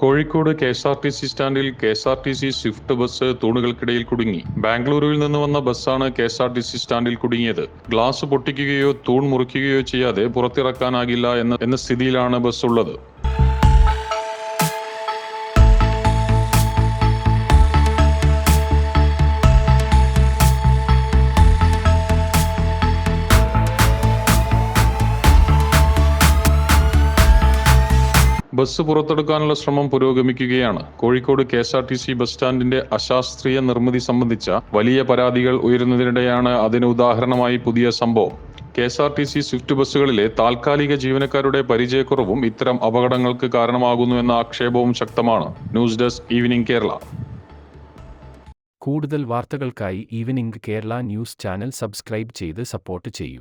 Kozhikode K S R T C സ്റ്റാൻഡിൽ K S R T C swift bus തൂണുകൾക്കിടയിൽ കുടുങ്ങി. ബാംഗ്ലൂരുവിൽ നിന്ന് വന്ന ബസ്സാണ് K S R T C സ്റ്റാൻഡിൽ കുടുങ്ങിയത്. ഗ്ലാസ് പൊട്ടിക്കുകയോ തൂൺ മുറിക്കുകയോ ചെയ്യാതെ പുറത്തിറക്കാനാകില്ല എന്ന എന്ന സ്ഥിതിയിലാണ് ബസ് ഉള്ളത് ബസ് പുറത്തെടുക്കാനുള്ള ശ്രമം പുരോഗമിക്കുകയാണ്. Kozhikode K S R T C bus സ്റ്റാൻഡിന്റെ അശാസ്ത്രീയ നിർമ്മിതി സംബന്ധിച്ച വലിയ പരാതികൾ ഉയരുന്നതിനിടെയാണ് അതിന് ഉദാഹരണമായി പുതിയ സംഭവം. K S R T C swift ബസ്സുകളിലെ താൽക്കാലിക ജീവനക്കാരുടെ പരിചയക്കുറവും ഇത്തരം അപകടങ്ങൾക്ക് കാരണമാകുന്നുവെന്ന ആക്ഷേപവും ശക്തമാണ്. News desk evening Kerala. കൂടുതൽ വാർത്തകൾക്കായി evening Kerala news channel subscribe ചെയ്ത് സപ്പോർട്ട് ചെയ്യൂ.